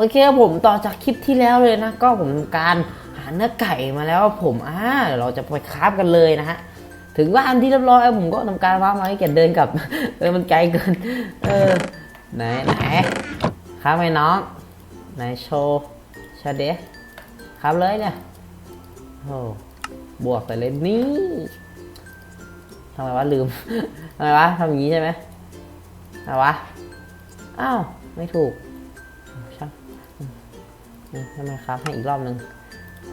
โอเคครับผมต่อจากคลิปที่แล้วเลยนะ ก็ผมทำการหาเนื้อไก่มาแล้วผมอ่าเดี๋ยวเราจะไปคราฟกันเลยนะฮะถึงบ้านที่เรียบร้อยผมก็ทำการว้ามาให้แกเดินกลับเออมันไกลเกิน เออไหนไหนครับไหมน้องไหนโชว์ชว์เดะครับเลยเนี่ยโอ้บวกไปเลยนี่ทำไมวะลืมทำไมวะทำอย่างนี้ใช่ไหมทำไมวะอ้าวไม่ถูก ทำไมครับ ให้อีกรอบหนึ่ง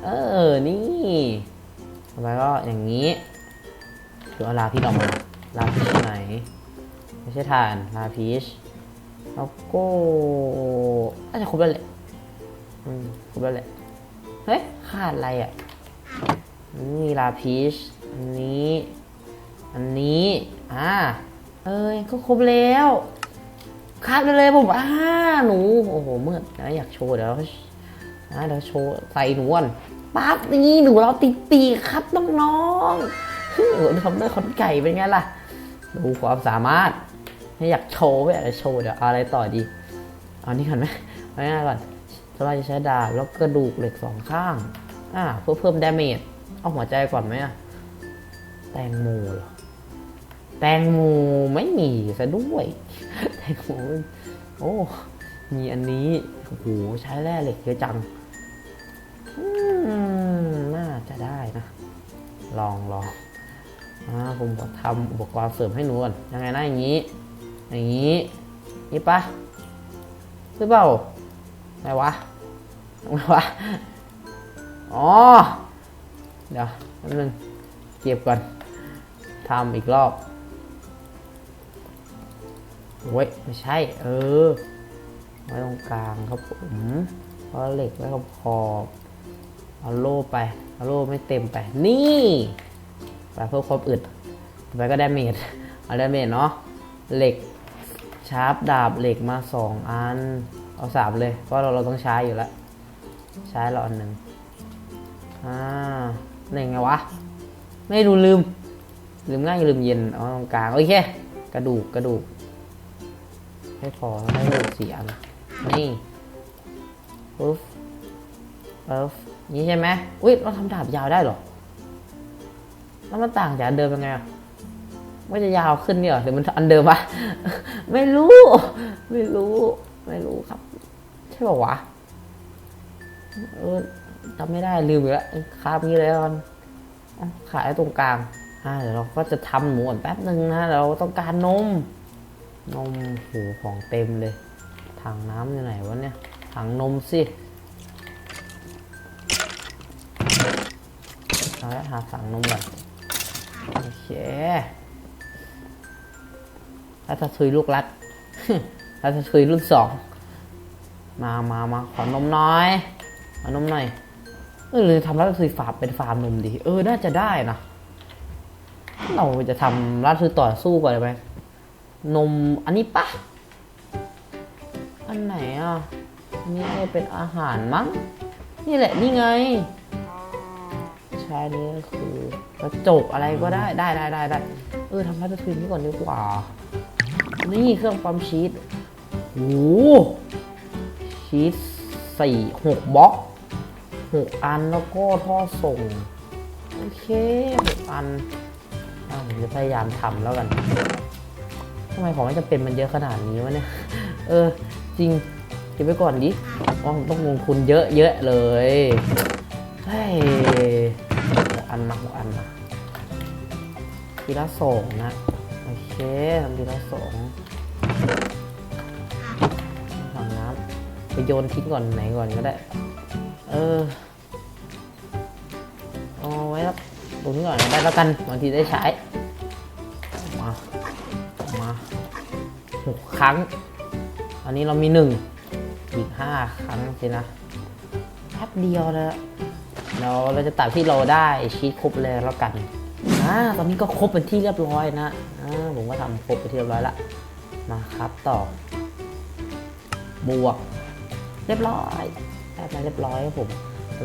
เออ นี่ต่อไปก็อย่างนี้คือเอาลาพีชออกมาลาพีชไหน ไม่ใช่ถ่านลาพีชแล้วก็น่าจะครบแล้วแหละอืมครบแล้วแหละ เฮ้ย ขาดอะไรอะ นี่ลาพีชอันนี้ อันนี้ อ่า เอ้ย ก็ครบแล้วขาดไปเลยผมอ่าหนู โอ้โหมืดนะอยากโชว์เดี๋ยว นะเดี๋ยวโชว์ใส่หนูก่อนปั๊บนี่หนูเราติดปีกครับน้องๆโอ้โหทำได้ขนไก่เป็นไงล่ะ ดูความสามารถไม่อยากโชว์ไม่อยากโชว์เดี๋ยวอะไรต่อดีเอานี่ก่อนไหมเอาง่ายก่อนเราจะใช้ดาบแล้วกระดูกเหล็กสองข้างอ่าเพื่อเพิ่มดาเมจเอาหัวใจก่อนไหมอะแตงโมเหรอแตงโมไม่มีซะด้วย แตงโมโอ้มีอันนี้โอ้โหใช้แร่เหล็กเยอะจัง นะ ลองลองอ่าผมทำอุปกรณ์เสริมให้หนูก่อนยังไงนะอย่างนี้ อย่างนี้นี่ปะหรือเปล่าไงวะไงวะอ๋อ เดี๋ยวแป๊บนึงเก็บก่อนทำอีกรอบโอ้ยไม่ใช่ เออไว้ตรงกลางครับผมเพราะเหล็กไว้ขอบขอบ เอาโล่ไป เอาโล่ไม่เต็มไป นี่ไปเพิ่มความอึดต่อไปก็ได้เมจเอาได้เมจเนาะ เหล็ก ชาร์ปดาบเหล็กมาสองอัน เอาสามเลย เพราะเราเราต้องใช้อยู่แล้ว ใช้เราอันหนึ่งอ่านี่ไงวะ ไม่ดูลืม ลืมง่ายลืมเย็น เอาตรงกลาง โอเค กระดูกกระดูกให้พอให้เหลือสี่อัน นี่ปุ๊บปุ๊บ นี่ใช่ไหมอุ้ยเราทำดาบยาวได้เหรอ แล้วมันต่างจากเดิมยังไงอะว่าจะยาวขึ้นเนี่ยหรือมันอันเดิมปะไม่รู้ ไม่รู้ ไม่รู้ครับ ใช่ป่าวะเออจำไม่ได้ลืมอีกแล้วคาบนี้เลยก่อนเอ้าขายตรงกลางอ่าเดี๋ยวเราก็จะทำหมูก่อนแป๊บหนึ่งนะเราต้องการนม นมโหูของเต็มเลยถังน้ำอยู่ไหนวะเนี่ยถังนมสิ เอาละหาถังนมก่อนโอเคแล้วถ้าซุยลูกรัดแล้วถ้าซุยรุ่นสอง มามามาขอนมน้อย ขอนมหน่อยเออหรือทำร้านซุยฟาร์มเป็นฟาร์มนมดี เออ น่าจะได้นะ เราจะทำร้านซุยต่อสู้ก่อนเลยไหมนมอันนี้ปะ อันไหนอะ นี่เป็นอาหารมั้ง นี่แหละ นี่ไง ใช่นี่ก็คือกระจกอะไรก็ได้ได้ได้ได้ได้เออทำร้านทวินนี้ก่อนดีกว่า นี่เครื่องปั๊มชีสโอ้โหชีสสี่หกบล็อกหกอันแล้วก็ท่อส่ง โอเคหกอันอะผมจะพยายามทำแล้วกันทำไมของไม่จำเป็นมันเยอะขนาดนี้วะเนี่ย เออ จริงเก็บไว้ก่อนดิว่าผมต้องลงทุนเยอะเยอะๆเลยเฮ้ยหก อันมาหกอันมาทีละสองนะ โอเคทำทีละสองถังน้ำไปโยนทิ้งก่อนไหนก่อนก็ได้ เออเอาไว้แล้วตรงนี้ก่อนได้แล้วกันบางทีได้ใช้ มามาหกครั้ง อันนี้เรามีหนึ่งอีกห้าครั้งสินะแป๊บเดียวนะ เราเราจะตัดที่เราได้ชีสครบเลยแล้วกันอ่าตอนนี้ก็ครบเป็นที่เรียบร้อยนะอ่าผมก็ทำครบเป็นที่เรียบร้อยละมาครับต่อบวก เรียบร้อยได้มาเรียบร้อยครับผม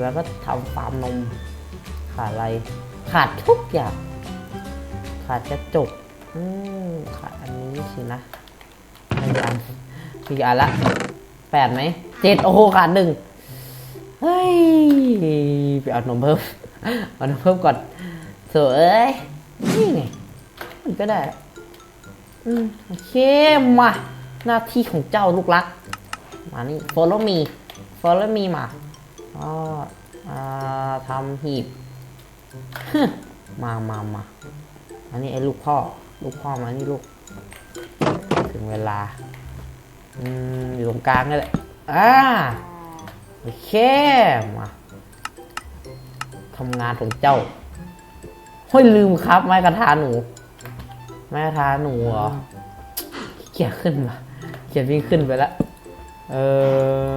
แล้วก็ทำฟาร์มนมขาดอะไร ขาดทุกอย่าง ขาดกระจกอืมขาดอันนี้สินะมีกี่อันมีอันละแปดไหมเจ็ดโอ้โหขาดหนึ่ง เฮ้ยไปเอานมเพิ่มเอานมเพิ่มก่อนสวยนี่ไงมันก็ได้อืมโอเคมาหน้าที่ของเจ้าลูกรัก มานี่ follow me follow me มาอ๋อาทำหีบมามามาอันนี้ไอ้ลูกพ่อ ลูกพ่อมานี่ลูก ถึงเวลา อืมอยู่ตรงกลางนี่แหละอ่า โอเคมาทำงานของเจ้าเฮ้ยลืมครับ ไม้กระทาหนู ไม้กระทาหนูเหรอเกียขึ้นมาเขียวิ่งขึ้นไปแล้วเออ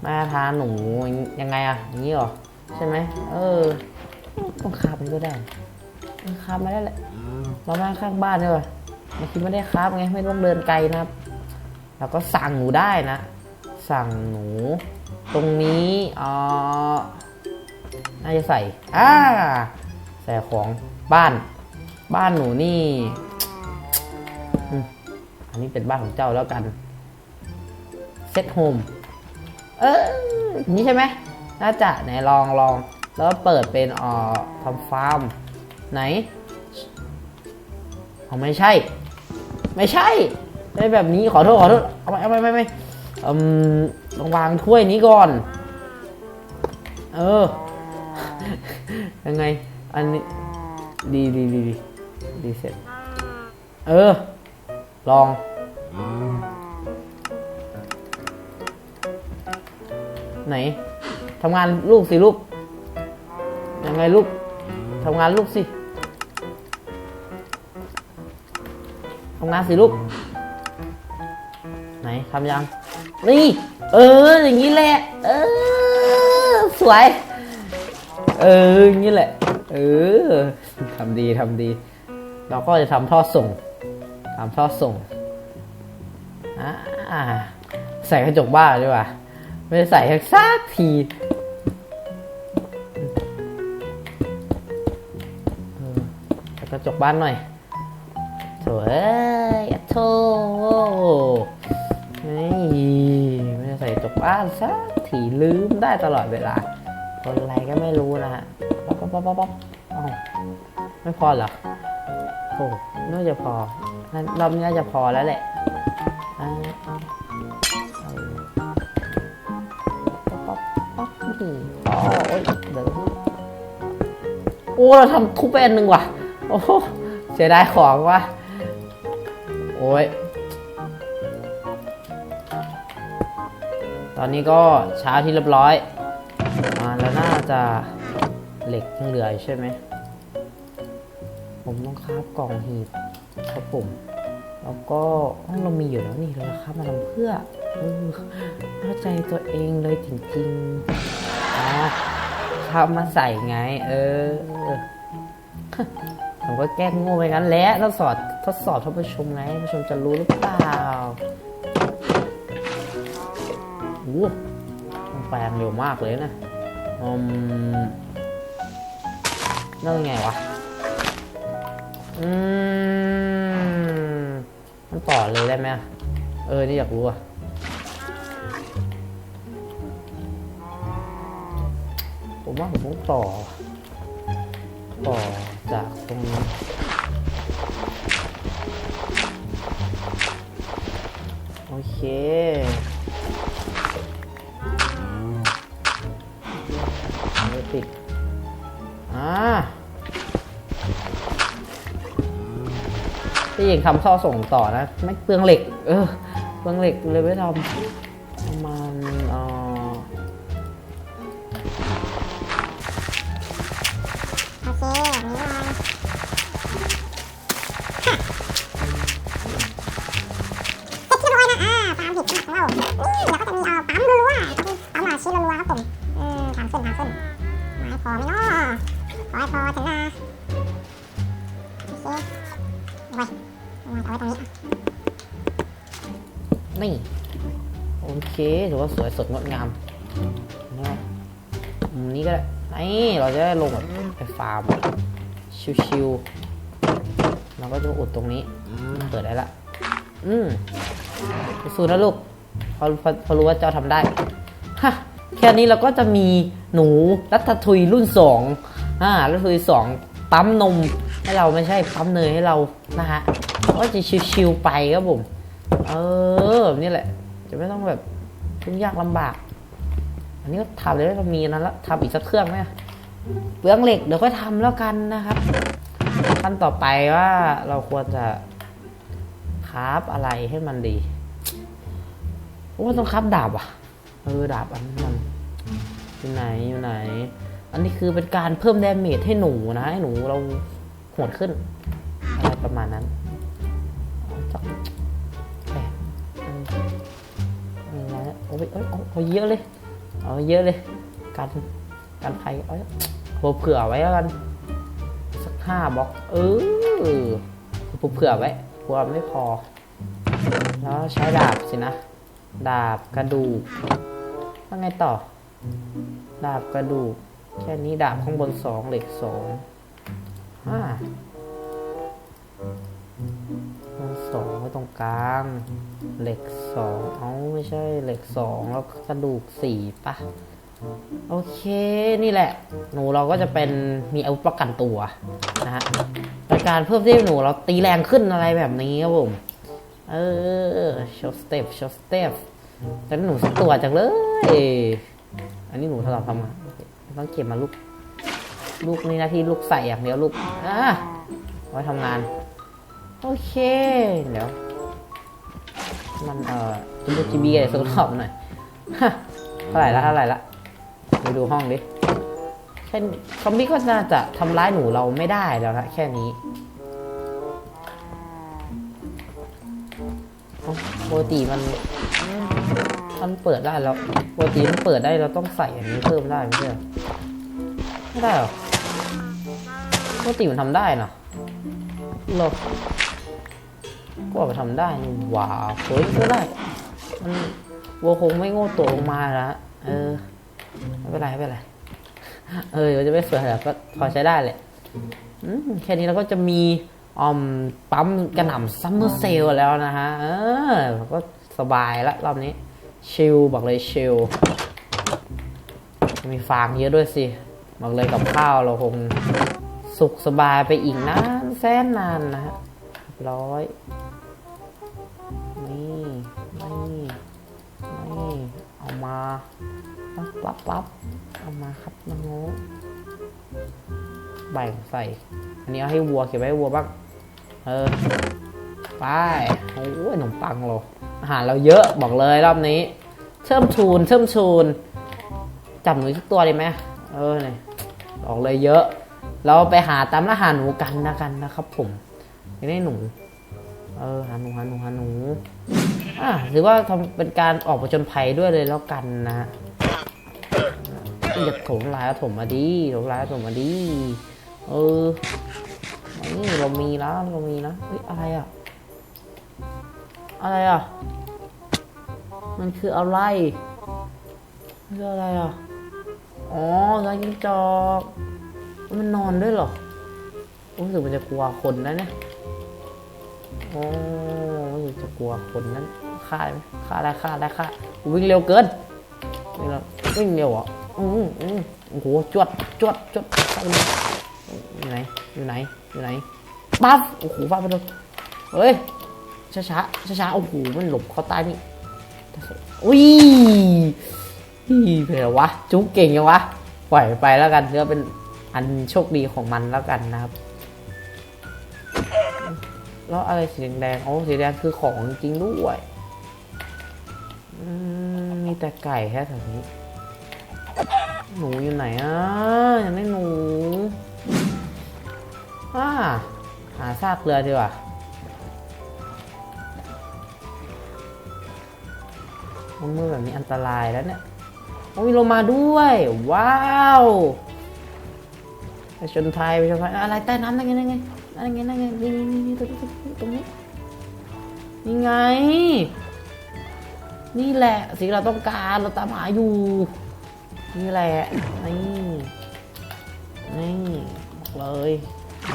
ไม้กระทาหนูยังไงอะอย่างนี้เหรอใช่ไหมเออต้องคาบมันก็ได้ต้องคาบมาได้แหละเรามาข้างบ้านด้วยว่ะบางทีไม่ได้คาบไงไม่ต้องเดินไกลนะครับแล้วก็สั่งหนูได้นะ สั่งหนู ตรงนี้อ่อน่าจะใส่อ่าใส่ของบ้าน บ้านหนูนี่อันนี้เป็นบ้านของเจ้าแล้วกันเซตโฮมเออนี้ใช่ไหมน่าจะไหนลองลอง แล้วเปิดเป็นอ่อทำฟาร์ม ไหนเอาไม่ใช่ ไม่ใช่ไม่แบบนี้ขอโทษขอโทษเอาไปเอาไปไม่ไม่ อืมต้องวางถ้วยนี้ก่อน เออ ยังไง อันนี้ ดีดีดีดีดีเสร็จ เออ ลอง ไหนทำงานลูกสิลูก ยังไงลูกทำงานลูกสิทำงานสิลูก ไหนทำยัง นี่ เออ อย่างนี้แหละ เออ สวย เออ อย่างนี้แหละ เออทำดีทำดี เราก็จะทำท่อส่งทำท่อส่งอ่าใส่กระจกบ้านดีกว่า ไม่ใส่สักทีใสกระจกบ้านหน่อยโถเอ้ยอะโถ บ้านสักทีลืมได้ตลอดเวลา คนอะไรก็ไม่รู้นะฮะป๊อปป๊อปป๊อปป๊อปป๊อปอ้าวไม่พอเหรอโอ้น่าจะพอรอบนี้น่าจะพอแล้วแหละป๊อปป๊อปป๊อปนี่โอ้ยเดี๋ยวโอ้เราทำทุบไปอันหนึ่งว่ะ โอ้เสียดายของว่ะ โอ้ย ตอนนี้ก็เช้าที่เรียบร้อยอ่าแล้วน่าจะเหล็กยังเหลืออยใช่ไหม ผมต้องคาบกล่องหีบครับผม แล้วก็อ้าวเรามีอยู่แล้วนี่เราคาบมาทำเพื่อเข้าใจตัวเองเลยจริงๆอ๋อคาบมาใส่ไง เออผมก็แกล้งโง่ไปงั้นแหละทดสอบทดสอบท่านผู้ชมไงผู้ชมจะรู้หรือเปล่า แปลงเร็วมากเลยนะอืมนั่นไงวะ อืม มันต่อเลยได้ไหมเออ นี่อยากรู้อะผมว่าผมต้องต่อ ต่อจากตรงนี้โอเค ที่เองทำท่อส่งต่อนะ ไม่เปลืองเหล็ก เออ เปลืองเหล็กเลยไม่ทำ นี่โอเคถือว่าสวยสดงดงามนะมุมนี้ก็ได้นี่เราจะได้ลงแบบไปฟาร์มชิวๆเราก็จะอุดตรงนี้เปิดได้ละ อืมสู้ๆนะลูกเขาเขาเขารู้ว่าเจ้าทำได้ฮะแค่นี้เราก็จะมีหนูรัตทุยรุ่นสองอ่ารัตทุยสองปั๊มนมให้เราไม่ใช่ปั๊มเนยให้เรานะฮะก็จะชิวๆไปครับผม เออแบบนี่แหละ จะไม่ต้องแบบยุ่งยากลำบาก อันนี้ก็ทำเลยเรามีนั้นแล้วทำอีกสักเครื่องไหมเปลืองเหล็กเดี๋ยวก็ทำแล้วกันนะครับ ขั้นต่อไปว่าเราควรจะคราฟอะไรให้มันดีโอ้ต้องคราฟดาบอะเออดาบอันนั้นมันอยู่ไหนอยู่ไหน อันนี้คือเป็นการเพิ่มดาเมจให้หนูนะให้หนูเราโหดขึ้นอะไรประมาณนั้น อ้ยเอ้ยเอาเยอะเลย เอาเยอะเลยการการไฟเอาเอาเผื่อไว้แล้วกัน สักห้าบล็อก เออผมเผื่อไว้กลัวไม่พอ แล้วใช้ดาบสินะ ดาบกระดูกว่าไงต่อ ดาบกระดูก แค่นี้ดาบข้างบนสองเหล็กสองห้า กลาง เหล็กสองเอ้าไม่ใช่เหล็กสองแล้วกระดูกสี่ปะโอเคนี่แหละ หนูเราก็จะเป็นมีอาวุธป้องกันตัวนะฮะเป็นการเพิ่มที่หนูเราตีแรงขึ้นอะไรแบบนี้ครับผมเออโชว์สเต็ปโชว์สเต็ปแต่หนูสตัวจังเลย อันนี้หนูทำทำมาต้องเก็บมาลูก ลูกนี่หน้าที่ลูกใส่อย่างเดียวลูกอะไว้ทำงาน โอเค เดี๋ยว มันเอ่อจิบจิบีอะไรสักรอบหน่อยฮะเท่าไหร่ละเท่าไหร่ละไปดูห้องดิแค่ซอมบี้ก็น่าจะทำร้ายหนูเราไม่ได้แล้วนะแค่นี้เอ้าปกติมันมันเปิดได้แล้วปกติมันเปิดได้เราต้องใส่อันนี้เพิ่มได้ไม่ใช่ไม่ได้หรอปกติมันทำได้เนาะหรอ ก็ว่ามันทำได้นี่ว้าวเฮ้ยก็ได้มันวัวคงไม่โง่ตัวลงมาแล้วเออไม่เป็นไรไม่เป็นไรเออมันจะไม่สวยแต่ก็พอใช้ได้แหละอืมแค่นี้เราก็จะมีออมปั๊มกระหน่ำซัมเมอร์เซลแล้วนะฮะ เออก็สบายละรอบนี้ ชิลบอกเลยชิลมีฟางเยอะด้วยสิ บอกเลยกับข้าวเราคงสุขสบายไปอีกนานแสนนานนะฮะร้อย มาปั๊บปั๊บปั๊บเอามาครับน้องโแบ่งใส่ อันนี้เอาให้วัวเก็บไว้ให้วัวบ้าง เออ ไป โอ้ยขนมปังเราอาหารเราเยอะบอกเลยรอบนี้ เชื่อมชูน เชื่อมชูน จับหนูทุกตัวเลยไหมเออเนี่ยบอกเลยเยอะ เราไปหาตามร้านอาหารหนูกันนะกันนะครับผมไม่ได้หนู เออ หาหนู หาหนู หาหนู อะหรือว่าทำเป็นการออกประจนภัยด้วยเลยแล้วกันนะอย่าถมลายถมมาดีถมลายถมมาดีเออนี่เรามีแล้วเรามีนะเฮ้ยอะไรอะ อะไรอะ มันคืออะไรมันคืออะไรอะ อ๋อร้านจิ้งจอกมันนอนด้วยเหรอรู้สึกมันจะกลัวคนนะเนี่ยโอ้ยจะกลัวคนนั้น ฆ่าได้ไหมฆ่าได้ฆ่าได้ฆ่าวิ่งเร็วเกินวิ่งเร็ววิ่งเร็วเหรอะอืออือโอ้โหจวดจวดจวดอยู่ไหนอยู่ไหนอยู่ไหนปั๊บโอ้โหฟาดไปเลยเฮ้ยช้าช้าช้าช้าโอ้โหมันหลบเข้าใต้นี่อุ้ยนี่เป็นไงวะ จุ๊กเก่งยังวะปล่อยไปแล้วกันเพื่อเป็นอันโชคดีของมันแล้วกันนะครับแล้วอะไรสีแดงๆอ๋อสีแดงคือของจริงด้วย มีแต่ไก่แค่แถวนี้หนูอยู่ไหนอะยังไม่หนูอ่าหาซากเรือดีกว่ามือแบบนี้อันตรายแล้วเนี่ยโอ้ยลงมาด้วย ว้าวไปชนไทยไปชนไทยอะไรใต้น้ำนั่นไงนั่นไงนั่นไงนั่นไงนี่นี่นี่ตรงนี้ตรงนี้นี่ไง นี่แหละสิ่งเราต้องการเราตามหาอยู่ นี่แหละ นี่นี่เลย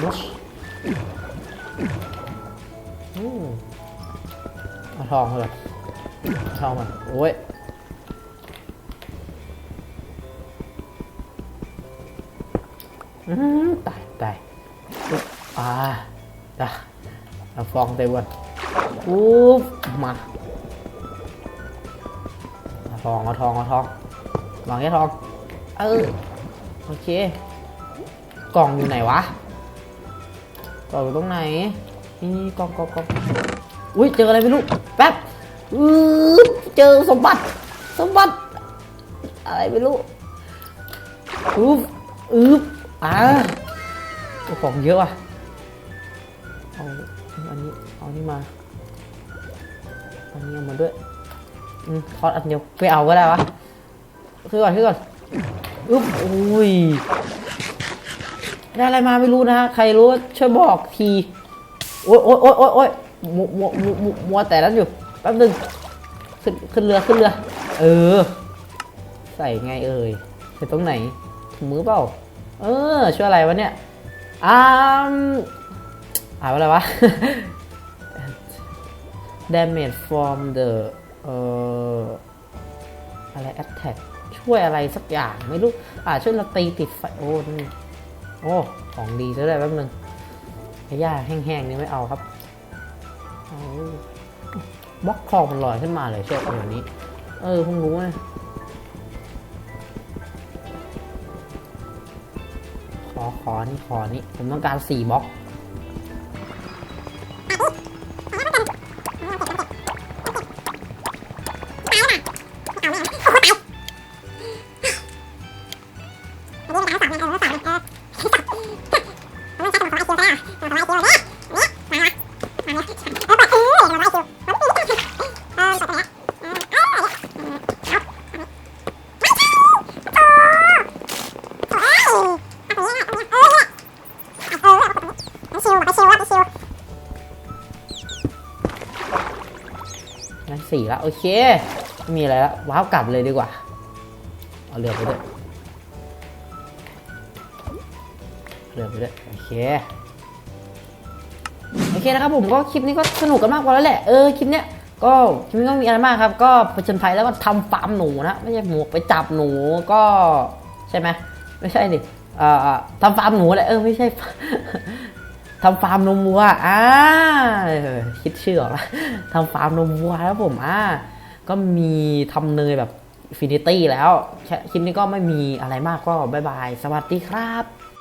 บุชอืมเอาทองเลยเข้ามันโอ้ยอืมตายตายอ่าจ้ะเอาฟองเต็มวันปุ๊บมา ทองเอาทองเอาทองวางแค่ทอง เออ โอเค กล่องอยู่ไหนวะ กล่องอยู่ตรงไหน นี่กล่องกล่องกล่องอุ้ยเจออะไรไม่รู้ แป๊บอือเจอสมบัติ สมบัติ อะไรไม่รู้อึ๊บอึ๊บอ่าโอ้ของเยอะว่ะเอาอันนี้ เอาอันนี้มาเอาอันนี้เอามาด้วย อืมทอดอันเดียวไปเอาก็ได้วะคือก่อนคือก่อนอึ๊บอุ้ยได้อะไรมาไม่รู้นะฮะใครรู้ช่วยบอกทีโอ๊ยโอ๊ยโอ๊ยโอ๊ยโอ๊ยมัวมัวมัวมัวมัวแต่นั้นอยู่แป๊บนึงขึ้นขึ้นเรือขึ้นเรือ เออ ใส่ไงเอ่ยใส่ตรงไหนถุงมือเปล่า เออช่วยอะไรวะเนี่ยอ่ามอ่านว่าอะไรวะ damage from the เอ่ออะไร attack ช่วยอะไรสักอย่างไม่รู้อ่าช่วยเราตีติดไฟโอ้นี่โอ้ของดีซะเลยแป๊บนึงหญ้าแห้งๆนี่ไม่เอาครับบล็อกคลองมันลอยขึ้นมาเลยเชื่อแบบนี้ เออเพิ่งรู้นะขอขอนี่ขอนี่ผมต้องการสี่บล็อก สี่แล้วโอเค ไม่มีอะไรแล้วว้าวกลับเลยดีกว่า เอาเรือไปด้วยเรือไปด้วยโอเคโอเคนะครับผมก็คลิปนี้ก็สนุกกันมากพอแล้วแหละเออคลิปเนี้ยก็คลิปนี้ก็มีอะไรมากครับ ก็ผจญภัยแล้วก็ทำฟาร์มหนูนะไม่ใช่หมูไปจับหนูก็ใช่ไหมไม่ใช่ดิทำฟาร์มหนูแหละเออไม่ใช่ทำฟาร์มนมวัวอ่าคิดชื่อออกแล้วทำฟาร์มนมวัวแล้วผมอ่า ก็มีทำเนยแบบฟินิตี้แล้ว คลิปนี้ก็ไม่มีอะไรมากก็บายบาย สวัสดีครับ